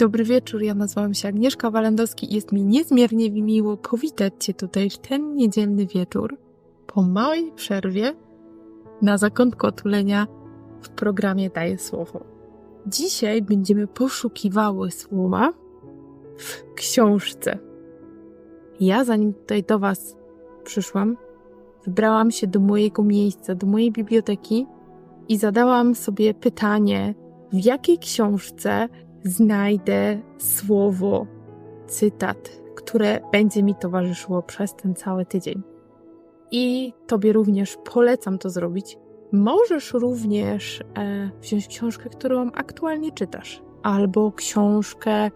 Dobry wieczór, ja nazywam się Agnieszka Walendowski i jest mi niezmiernie miło powitać Cię tutaj w ten niedzielny wieczór po małej przerwie na zakątku otulenia w programie Daję Słowo. Dzisiaj będziemy poszukiwały słowa w książce. Ja zanim tutaj do Was przyszłam, wybrałam się do mojego miejsca, do mojej biblioteki i zadałam sobie pytanie, w jakiej książce znajdę słowo, cytat, które będzie mi towarzyszyło przez ten cały tydzień. I Tobie również polecam to zrobić. Możesz również e, wziąć książkę, którą aktualnie czytasz, albo książkę,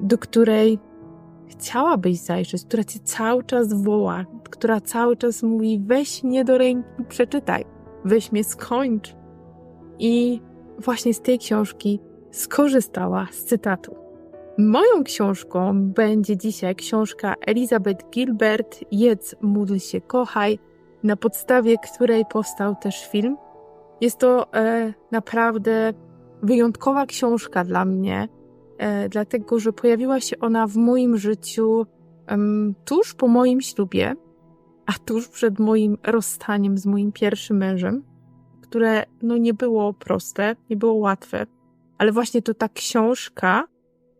do której chciałabyś zajrzeć, która cię cały czas woła, która cały czas mówi: weź mnie do ręki, przeczytaj, weź mnie skończ. I właśnie z tej książki skorzystała z cytatu. Moją książką będzie dzisiaj książka Elizabeth Gilbert Jedz, módl się, kochaj, na podstawie której powstał też film. Jest to e, naprawdę wyjątkowa książka dla mnie, e, dlatego że pojawiła się ona w moim życiu e, tuż po moim ślubie, a tuż przed moim rozstaniem z moim pierwszym mężem, które no, nie było proste, nie było łatwe ale właśnie to ta książka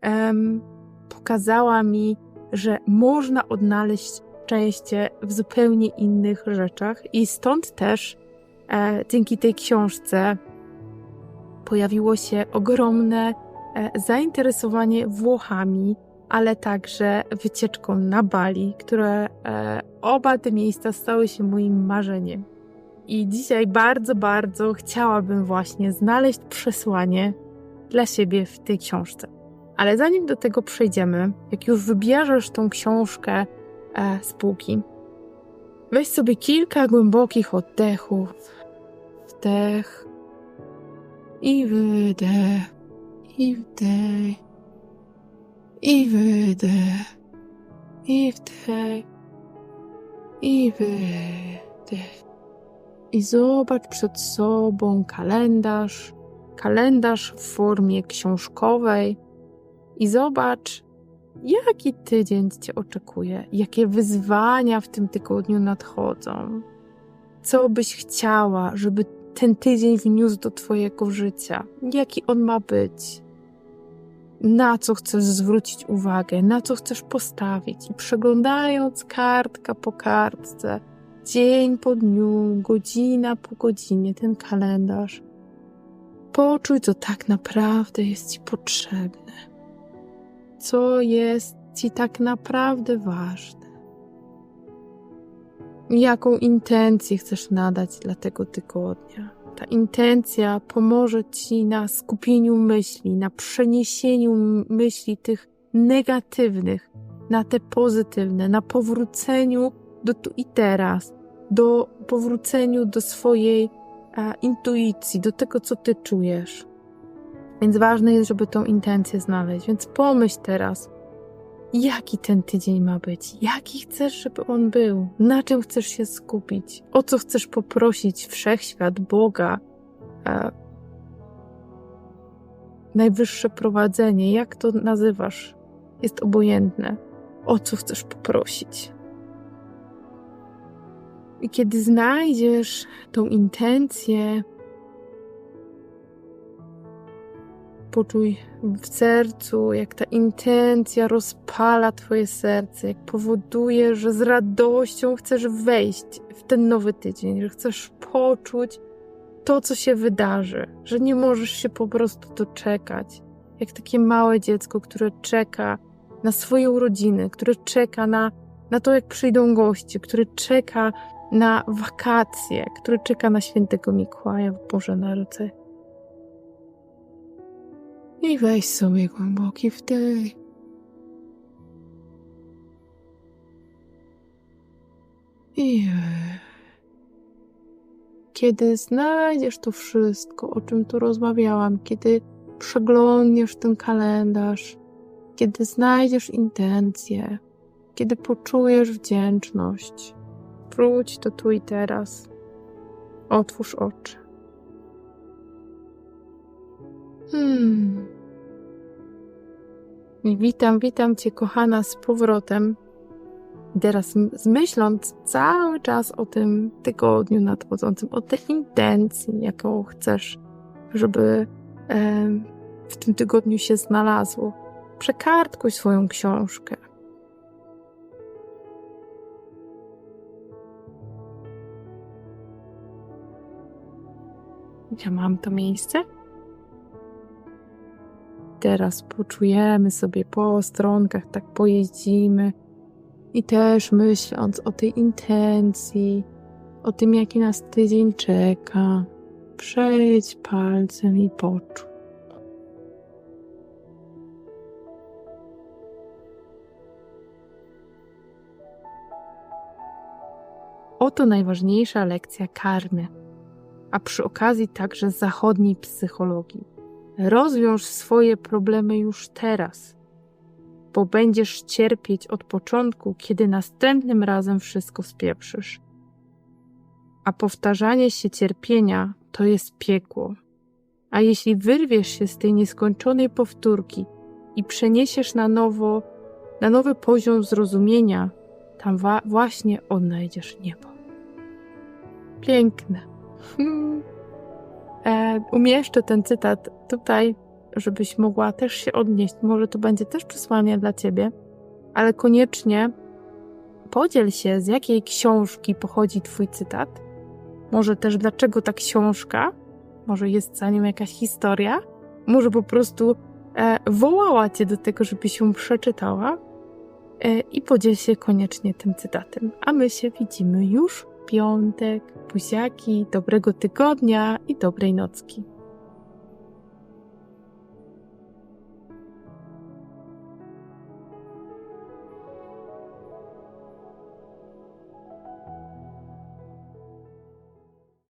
um, pokazała mi, że można odnaleźć szczęście w zupełnie innych rzeczach, i stąd też e, dzięki tej książce pojawiło się ogromne e, zainteresowanie Włochami, ale także wycieczką na Bali, które e, oba te miejsca stały się moim marzeniem. I dzisiaj bardzo, bardzo chciałabym właśnie znaleźć przesłanie dla siebie w tej książce. Ale zanim do tego przejdziemy, jak już wybierzesz tą książkę e, z półki, weź sobie kilka głębokich oddechów. Wdech i wydech, i wdech, i wydech, i wdech, i wydech. I zobacz przed sobą kalendarz kalendarz w formie książkowej i zobacz, jaki tydzień Cię oczekuje, jakie wyzwania w tym tygodniu nadchodzą, co byś chciała, żeby ten tydzień wniósł do Twojego życia, jaki on ma być, na co chcesz zwrócić uwagę, na co chcesz postawić. I przeglądając kartka po kartce, dzień po dniu, godzina po godzinie, ten kalendarz, Poczuj, co tak naprawdę jest Ci potrzebne, co jest Ci tak naprawdę ważne, jaką intencję chcesz nadać dla tego tygodnia. Ta intencja pomoże Ci na skupieniu myśli, na przeniesieniu myśli tych negatywnych na te pozytywne, na powróceniu do tu i teraz, do powróceniu do swojej intuicji, do tego, co ty czujesz. Więc ważne jest, żeby tą intencję znaleźć. Więc pomyśl teraz, jaki ten tydzień ma być, jaki chcesz, żeby on był, na czym chcesz się skupić, o co chcesz poprosić wszechświat, Boga, e, najwyższe prowadzenie, jak to nazywasz, jest obojętne. O co chcesz poprosić? I kiedy znajdziesz tą intencję, poczuj w sercu, jak ta intencja rozpala Twoje serce, jak powoduje, że z radością chcesz wejść w ten nowy tydzień, że chcesz poczuć to, co się wydarzy, że nie możesz się po prostu doczekać. Jak takie małe dziecko, które czeka na swoje urodziny, które czeka na, na to, jak przyjdą goście, które czeka na wakacje, który czeka na świętego Mikołaja w Boże Narodzenie. I weź sobie głęboki wdech. I kiedy znajdziesz to wszystko, o czym tu rozmawiałam, kiedy przeglądniesz ten kalendarz, kiedy znajdziesz intencje, kiedy poczujesz wdzięczność, Wróć do tu i teraz. Otwórz oczy. Hmm. I witam, witam Cię, kochana, z powrotem. I teraz myśląc cały czas o tym tygodniu nadchodzącym, o tej intencji, jaką chcesz, żeby e, w tym tygodniu się znalazło, przekartkuj swoją książkę. Ja mam to miejsce? Teraz poczujemy sobie po stronkach, tak pojeździmy i też myśląc o tej intencji, o tym, jaki nas tydzień czeka, przejdź palcem i poczuj. Oto najważniejsza lekcja karmy, a przy okazji także zachodniej psychologii. Rozwiąż swoje problemy już teraz, bo będziesz cierpieć od początku, kiedy następnym razem wszystko spieprzysz. A powtarzanie się cierpienia to jest piekło. A jeśli wyrwiesz się z tej nieskończonej powtórki i przeniesiesz na nowo, na nowy poziom zrozumienia, tam właśnie odnajdziesz niebo. Piękne. E, umieszczę ten cytat tutaj, żebyś mogła też się odnieść. Może to będzie też przesłanie dla ciebie, ale koniecznie podziel się, z jakiej książki pochodzi twój cytat. Może też dlaczego ta książka, może jest za nią jakaś historia, może po prostu e, wołała cię do tego, żebyś ją przeczytała. E, I podziel się koniecznie tym cytatem. A my się widzimy już piątek buziaki, dobrego tygodnia i dobrej nocki.